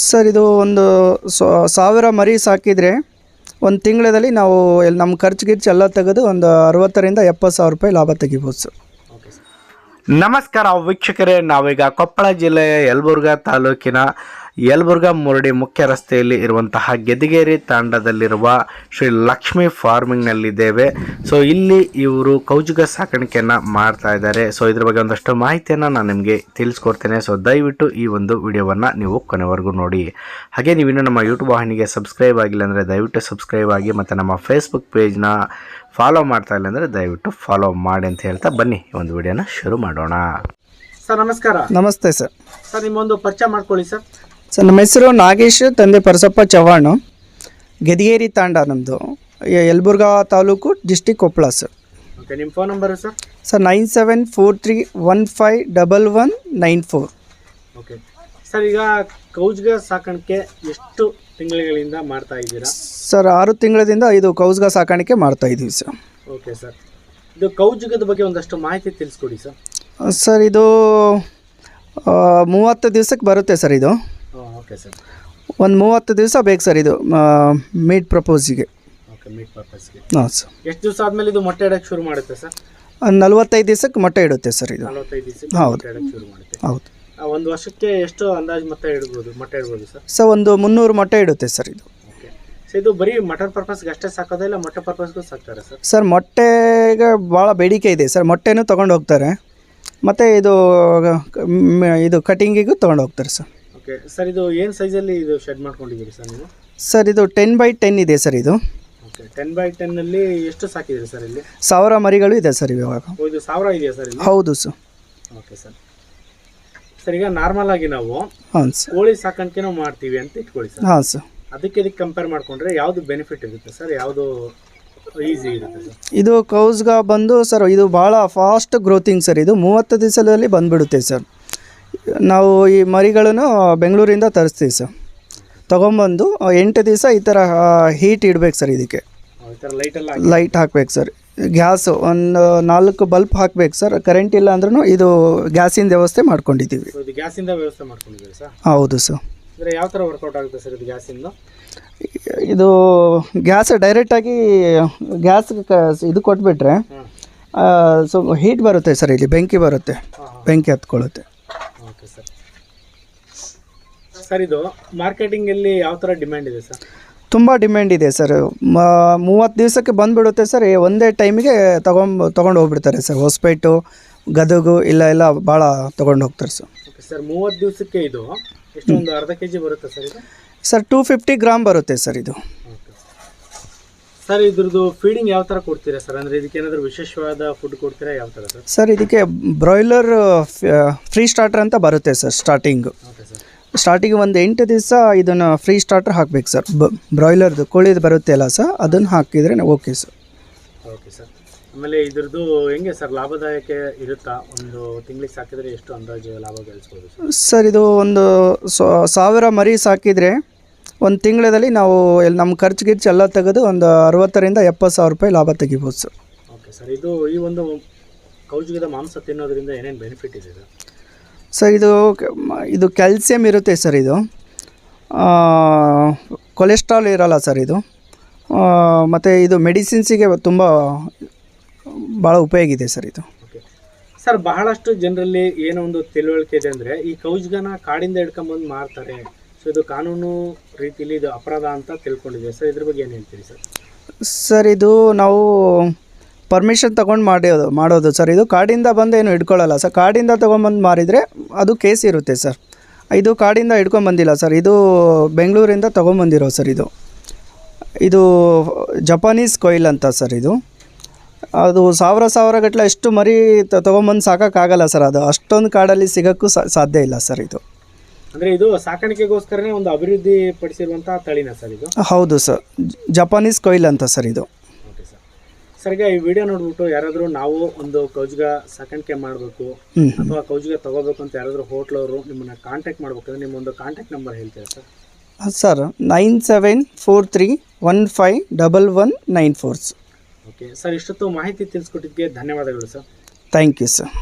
Sir, ಇದು ಒಂದು ಸಾವಿರ ಮರಿ ಸಾಕಿದರೆ ಒಂದು ತಿಂಗಳಲ್ಲಿ ನಾವು ಎಲ್ಲಿ ನಮ್ಮ ಖರ್ಚು ಗಿರ್ಚು ಎಲ್ಲ ತೆಗೆದು ಒಂದು ಅರವತ್ತರಿಂದ ಎಪ್ಪತ್ತು ಸಾವಿರ ರೂಪಾಯಿ ಲಾಭ ತೆಗಿಬೋದು ಸರ್. ನಮಸ್ಕಾರ ವೀಕ್ಷಕರೇ, ನಾವೀಗ ಕೊಪ್ಪಳ ಜಿಲ್ಲೆಯ ಯಲಬುರ್ಗಾ ತಾಲೂಕಿನ ಯಲಬುರ್ಗಾ ಮುರಡಿ ಮುಖ್ಯ ರಸ್ತೆಯಲ್ಲಿ ಇರುವಂತಹ ಗೆದಿಗೇರಿ ತಾಂಡದಲ್ಲಿರುವ ಶ್ರೀ ಲಕ್ಷ್ಮಿ ಫಾರ್ಮಿಂಗ್ನಲ್ಲಿದ್ದೇವೆ ಸೊ ಇಲ್ಲಿ ಇವರು ಕೌಜುಗ ಸಾಕಾಣಿಕೆಯನ್ನು ಮಾಡ್ತಾ ಇದ್ದಾರೆ. ಸೊ ಇದ್ರ ಬಗ್ಗೆ ಒಂದಷ್ಟು ಮಾಹಿತಿಯನ್ನು ನಾನು ನಿಮಗೆ ತಿಳಿಸ್ಕೊಡ್ತೇನೆ. ಸೊ ದಯವಿಟ್ಟು ಈ ಒಂದು ವಿಡಿಯೋವನ್ನು ನೀವು ಕೊನೆವರೆಗೂ ನೋಡಿ. ಹಾಗೆ ನೀವಿನ್ನೂ ನಮ್ಮ ಯೂಟ್ಯೂಬ್ ವಾಹಿನಿಗೆ ಸಬ್ಸ್ಕ್ರೈಬ್ ಆಗಿಲ್ಲ ಅಂದರೆ ದಯವಿಟ್ಟು ಸಬ್ಸ್ಕ್ರೈಬ್ ಆಗಿ ಮತ್ತು ನಮ್ಮ ಫೇಸ್ಬುಕ್ ಪೇಜ್ನ ಫಾಲೋ ಮಾಡ್ತಾ ಇಲ್ಲ ಅಂದರೆ ದಯವಿಟ್ಟು ಫಾಲೋ ಮಾಡಿ ಅಂತ ಹೇಳ್ತಾ ಬನ್ನಿ ಈ ಒಂದು ವಿಡಿಯೋನ ಶುರು ಮಾಡೋಣ. ಸರ್ ನಮಸ್ಕಾರ. ನಮಸ್ತೆ ಸರ್. ಸರ್ ನಿಮ್ಮೊಂದು ಪರಿಚಯ ಮಾಡ್ಕೊಳ್ಳಿ ಸರ್. ಸರ್ ನಮ್ಮ ಹೆಸರು ನಾಗೇಶ್ ತಂದೆ ಪರಸಪ್ಪ ಚವ್ಹಾಣ್. ಗೆದಿಗೇರಿ ತಾಂಡ ನಮ್ಮದು Yelburga taluk district Koppal sir okay ನಿಮ್ಮ phone number sir sir nine seven four three one five double one nine four okay sir ಈಗ ಕೌಜ್ಗ ಸಾಕಾಣಿಕೆ ಎಷ್ಟು ತಿಂಗಳುಗಳಿಂದ ಮಾಡ್ತಾ ಇದ್ದೀರಾ? ಸರ್ ಆರು ತಿಂಗಳಿಂದ ಇದು ಕೌಜ್ಗ ಸಾಕಾಣಿಕೆ ಮಾಡ್ತಾ ಇದ್ದೀವಿ ಸರ್ ಓಕೆ ಸರ್ ಇದು ಕೌಜುಗದ ಬಗ್ಗೆ ಒಂದಷ್ಟು ಮಾಹಿತಿ ತಿಳಿಸ್ಕೊಡಿ ಸರ್ ಸರ್ ಇದು ಮೂವತ್ತು ದಿವ್ಸಕ್ಕೆ ಬರುತ್ತೆ ಸರ್ ಇದು. ಓಕೆ ಸರ್ ಒಂದು ಮೂವತ್ತು ದಿವಸ ಬೇಕು ಸರ್ ಇದು ಮೀಟ್ ಪ್ರಪೋಸಿಗೆ ಓಕೆ ಮೀಟ್ ಪರ್ಪಸ್ಗೆ ಹಾಂ ಸರ್ ಎಷ್ಟು ದಿವಸ ಆದಮೇಲೆ ಇದು ಮೊಟ್ಟೆ ಇಡಕ್ಕೆ ಶುರು ಮಾಡುತ್ತೆ ಸರ್ ಒಂದು ನಲ್ವತ್ತೈದು ದಿವಸಕ್ಕೆ ಮೊಟ್ಟೆ ಇಡುತ್ತೆ ಸರ್ ಇದು. ನಲವತ್ತೈದು ದಿವಸ ಹೌದು. ಮೊಟ್ಟೆ ಇಡಕ್ಕೆ ಶುರು ಮಾಡುತ್ತೆ. ಹೌದು. ಆ, ಒಂದು ವರ್ಷಕ್ಕೆ ಎಷ್ಟು ಅಂದಾಜು ಮೊಟ್ಟೆ ಇಡ್ಬೋದು ಮೊಟ್ಟೆ ಇಡ್ಬೋದು ಸರ್ ಸರ್ ಒಂದು ಮುನ್ನೂರು ಮೊಟ್ಟೆ ಇಡುತ್ತೆ ಸರ್ ಇದು. ಓಕೆ ಸೊ ಇದು ಬರೀ ಮಟನ್ ಪರ್ಪಸ್ಗೆ ಅಷ್ಟೇ ಸಾಕೋದಾ ಇಲ್ಲ ಮೊಟ್ಟೆ ಪರ್ಪಸ್ಗೂ ಸಾಕ್ತಾರೆ ಸರ್ ಸರ್ ಮೊಟ್ಟೆಗೆ ಭಾಳ ಬೇಡಿಕೆ ಇದೆ ಸರ್ ಮೊಟ್ಟೆನೂ ತೊಗೊಂಡು ಹೋಗ್ತಾರೆ. ಮತ್ತು ಇದು ಮ್, ಇದು ಕಟಿಂಗಿಗೂ ತೊಗೊಂಡು ಹೋಗ್ತಾರೆ ಸರ್ ಓಕೆ ಸರ್ ಇದು ಏನು ಸೈಜಲ್ಲಿ ಇದು ಶೆಡ್ ಮಾಡ್ಕೊಂಡಿದ್ದೀರಿ ಸರ್ ನೀವು? ಸರ್ ಇದು ಟೆನ್ ಬೈ ಟೆನ್ ಇದೆ ಸರ್ ಇದು. ಓಕೆ ಟೆನ್ ಬೈ ಟೆನ್ನಲ್ಲಿ ಎಷ್ಟು ಸಾಕಿದ್ದೀರಿ ಸರ್ ಇಲ್ಲಿ? ಸಾವಿರ ಮರಿಗಳು ಇದೆ ಸರ್ ಇವಾಗ. ಓ, ಇದು ಸಾವಿರ ಇದೆಯಾ ಸರ್ ಇಲ್ಲಿ? ಹೌದು ಸರ್ ಓಕೆ ಸರ್ ಸರ್ ಈಗ ನಾರ್ಮಲ್ ಆಗಿ ನಾವು ಹಾಂ ಸರ್ ಕೋಳಿ ಸಾಕಾಣಿಕೆನೂ ಮಾಡ್ತೀವಿ ಅಂತ ಇಟ್ಕೊಳ್ಳಿ ಸರ್ ಹಾಂ ಸರ್ ಅದಕ್ಕೆ ಇದಕ್ಕೆ ಕಂಪೇರ್ ಮಾಡ್ಕೊಂಡ್ರೆ ಯಾವುದು ಬೆನಿಫಿಟ್ ಇರುತ್ತೆ ಸರ್ ಯಾವುದು ಈಸಿ ಇರುತ್ತೆ ಸರ್ ಇದು ಕೌಸ್ಗ ಬಂದು ಸರ್ ಇದು ಭಾಳ ಫಾಸ್ಟ್ ಗ್ರೋತಿಂಗ್ ಸರ್ ಇದು ಮೂವತ್ತು ದಿವಸದಲ್ಲಿ ಬಂದುಬಿಡುತ್ತೆ ಸರ್ ನಾವು ಈ ಮರಿಗಳನ್ನು ಬೆಂಗಳೂರಿಂದ ತರಿಸ್ತೀವಿ ಸರ್. ತೊಗೊಂಬಂದು ಎಂಟು ದಿವಸ ಈ ಥರ ಹೀಟ್ ಇಡಬೇಕು ಸರ್ ಇದಕ್ಕೆ. ಲೈಟ್ ಹಾಕ್ಬೇಕು ಸರ್. ಗ್ಯಾಸ್ ಒಂದು ನಾಲ್ಕು ಬಲ್ಬ್ ಹಾಕ್ಬೇಕು ಸರ್. ಕರೆಂಟ್ ಇಲ್ಲ ಅಂದ್ರೂ ಇದು ಗ್ಯಾಸಿನ ವ್ಯವಸ್ಥೆ ಮಾಡ್ಕೊಂಡಿದ್ದೀವಿ. ಗ್ಯಾಸಿಂದ ವ್ಯವಸ್ಥೆ ಮಾಡ್ಕೊಂಡಿದ್ದೀರಿ ಸರ್? ಹೌದು ಸರ್. ಯಾವ ಥರ ವರ್ಕೌಟ್ ಆಗುತ್ತೆ ಸರ್ ಇದು ಗ್ಯಾಸಿಂದ? ಇದು ಗ್ಯಾಸ್ ಡೈರೆಕ್ಟಾಗಿ ಗ್ಯಾಸ್ ಇದು ಕೊಟ್ಬಿಟ್ರೆ ಸೊ ಹೀಟ್ ಬರುತ್ತೆ ಸರ್ ಇಲ್ಲಿ ಬೆಂಕಿ ಬರುತ್ತೆ. ಬೆಂಕಿ ಹತ್ಕೊಳ್ಳುತ್ತೆ. ಸರ್. ಸರ್ ಇದು ಮಾರ್ಕೆಟಿಂಗಲ್ಲಿ ಯಾವ ಥರ ಡಿಮ್ಯಾಂಡ್ ಇದೆ ಸರ್? ತುಂಬ ಡಿಮ್ಯಾಂಡ್ ಇದೆ ಸರ್. ಮೂವತ್ತು ದಿವಸಕ್ಕೆ ಬಂದುಬಿಡುತ್ತೆ ಸರ್. ಒಂದೇ ಟೈಮಿಗೆ ತಗೊಂಡು ತೊಗೊಂಡು ಹೋಗ್ಬಿಡ್ತಾರೆ ಸರ್. ಹೊಸಪೇಟು ಗದಗು ಇಲ್ಲ ಎಲ್ಲ ಭಾಳ ತೊಗೊಂಡು ಹೋಗ್ತಾರೆ ಸರ್. ಓಕೆ ಸರ್ ಮೂವತ್ತು ದಿವಸಕ್ಕೆ ಇದು ಎಷ್ಟೊಂದು ಅರ್ಧ ಕೆ ಜಿ ಬರುತ್ತೆ ಸರ್ ಇದು? ಸರ್ ಟೂ ಫಿಫ್ಟಿ ಗ್ರಾಮ್ ಬರುತ್ತೆ ಸರ್ ಇದು. ಸರ್ ಇದ್ರದ್ದು ಫೀಡಿಂಗ್ ಯಾವ ಥರ ಕೊಡ್ತೀರಾ ಸರ್ ಅಂದರೆ ಇದಕ್ಕೆ ಏನಾದರೂ ವಿಶೇಷವಾದ ಫುಡ್ ಕೊಡ್ತೀರಾ ಯಾವ ಥರ ಸರ್ ಸರ್ ಇದಕ್ಕೆ ಬ್ರಾಯ್ಲರ್ ಫ್ರೀ ಸ್ಟಾರ್ಟರ್ ಅಂತ ಬರುತ್ತೆ sir starting okay sir starting ಒಂದು ಎಂಟು ದಿವಸ ಇದನ್ನು ಫ್ರೀ ಸ್ಟಾರ್ಟರ್ ಹಾಕ್ಬೇಕು ಸರ್ ಬ ಬ್ರಾಯ್ಲರ್ದು ಕೋಳಿದು ಬರುತ್ತೆ ಅಲ್ಲ ಸರ್ ಅದನ್ನು ಹಾಕಿದರೆ ಓಕೆ ಸರ್ ಓಕೆ ಸರ್ ಆಮೇಲೆ ಇದ್ರದ್ದು ಹೆಂಗೆ ಸರ್ ಲಾಭದಾಯಕ ಇರುತ್ತಾ? ಒಂದು ತಿಂಗಳಿಗೆ ಸಾಕಿದರೆ ಎಷ್ಟು ಅಂದಾಜು ಲಾಭ ಗಳಿಸ್ಬೋದು ಸರ್ ಇದು ಒಂದು ಸಾವಿರ ಮರಿ ಸಾಕಿದರೆ ಒಂದು ತಿಂಗಳಲ್ಲಿ ನಾವು ಎಲ್ಲಿ ನಮ್ಮ ಖರ್ಚು ಗಿರ್ಚು ಎಲ್ಲ ತೆಗೆದು ಒಂದು ಅರವತ್ತರಿಂದ ಎಪ್ಪತ್ತು ಸಾವಿರ ರೂಪಾಯಿ ಲಾಭ ತೆಗಿಬೋದು ಸರ್. ಓಕೆ ಸರ್ ಇದು ಈ ಒಂದು ಕೌಜುಗದ ಮಾಂಸ ತಿನ್ನೋದ್ರಿಂದ ಏನೇನು ಬೆನಿಫಿಟ್ ಇದೆ ಸರ್? ಸರ್ ಇದು ಇದು ಕ್ಯಾಲ್ಸಿಯಂ ಇರುತ್ತೆ ಸರ್ ಇದು. ಕೊಲೆಸ್ಟ್ರಾಲ್ ಇರಲ್ಲ ಸರ್ ಇದು. ಮತ್ತು ಇದು ಮೆಡಿಸಿನ್ಸಿಗೆ ತುಂಬ ಭಾಳ ಉಪಯೋಗ ಇದೆ ಸರ್ ಇದು. ಓಕೆ. ಸರ್ ಬಹಳಷ್ಟು ಜನರಲ್ಲಿ ಏನೋ ಒಂದು ತಿಳುವಳಿಕೆ ಇದೆ ಅಂದರೆ ಈ ಕೌಜ್ಗನ ಕಾಡಿಂದ ಹಿಡ್ಕೊಂಬಂದು ಮಾರ್ತಾರೆ. ಸೊ ಇದು ಕಾನೂನು ರೀತಿಯಲ್ಲಿ ಇದು ಅಪರಾಧ ಅಂತ ತಿಳ್ಕೊಂಡಿದ್ದೀವಿ. ಸರ್ ಇದ್ರ ಬಗ್ಗೆ ಏನು ಹೇಳ್ತೀರಿ ಸರ್? ಸರ್, ಇದು ನಾವು ಪರ್ಮಿಷನ್ ತಗೊಂಡು ಮಾಡೋದು ಮಾಡೋದು. ಸರ್, ಇದು ಕಾಡಿಂದ ಬಂದು ಏನು ಹಿಡ್ಕೊಳ್ಳಲ್ಲ ಸರ್. ಕಾಡಿಂದ ತೊಗೊಂಬಂದು ಮಾರಿದರೆ ಅದು ಕೇಸ್ ಇರುತ್ತೆ ಸರ್. ಇದು ಕಾಡಿಂದ ಹಿಡ್ಕೊಂಬಂದಿಲ್ಲ ಸರ್. ಇದು ಬೆಂಗಳೂರಿಂದ ತೊಗೊಂಬಂದಿರೋ ಸರ್ ಇದು. ಇದು ಜಪಾನೀಸ್ ಕೊಯ್ಲ್ ಅಂತ ಸರ್ ಇದು. ಅದು ಸಾವಿರ ಸಾವಿರ ಗಟ್ಟಲೆ ಎಷ್ಟು ಮರಿ ತೊಗೊಂಬಂದು ಸಾಕೋಕ್ಕಾಗಲ್ಲ ಸರ್ ಅದು. ಅಷ್ಟೊಂದು ಕಾಡಲ್ಲಿ ಸಿಗೋಕ್ಕೂ ಸಾಧ್ಯ ಇಲ್ಲ ಸರ್ ಇದು. ಅಂದರೆ ಇದು ಸಾಕಾಣಿಕೆಗೋಸ್ಕರನೇ ಒಂದು ಅಭಿವೃದ್ಧಿ ಪಡಿಸಿರುವಂಥ ತಳಿನ ಸರ್ ಇದು? ಹೌದು ಸರ್. ಜಪಾನೀಸ್ ಕೊಯ್ಲ್ ಅಂತ ಸರ್ ಇದು. Okay sir. ಸರ್ ಈಗ ಈ ವಿಡಿಯೋ ನೋಡ್ಬಿಟ್ಟು ಯಾರಾದರೂ ನಾವು ಒಂದು ಕೌಜ್ಗ ಸಾಕಾಣಿಕೆ ಮಾಡಬೇಕು ಅಥವಾ ಕೌಜ್ಗ ತಗೋಬೇಕು ಅಂತ ಯಾರಾದರೂ ಹೋಟ್ಲವರು ನಿಮ್ಮನ್ನ ಕಾಂಟ್ಯಾಕ್ಟ್ ಮಾಡ್ಬೇಕಂದ್ರೆ ನಿಮ್ಮ ಒಂದು ಕಾಂಟ್ಯಾಕ್ಟ್ ನಂಬರ್ ಹೇಳ್ತೀರಾ sir? Sir nine seven four three one five double one nine four okay sir ಇಷ್ಟೊತ್ತು ಮಾಹಿತಿ ತಿಳಿಸ್ಕೊಟ್ಟಿದ್ದಕ್ಕೆ ಧನ್ಯವಾದಗಳು ಸರ್. Thank you sir.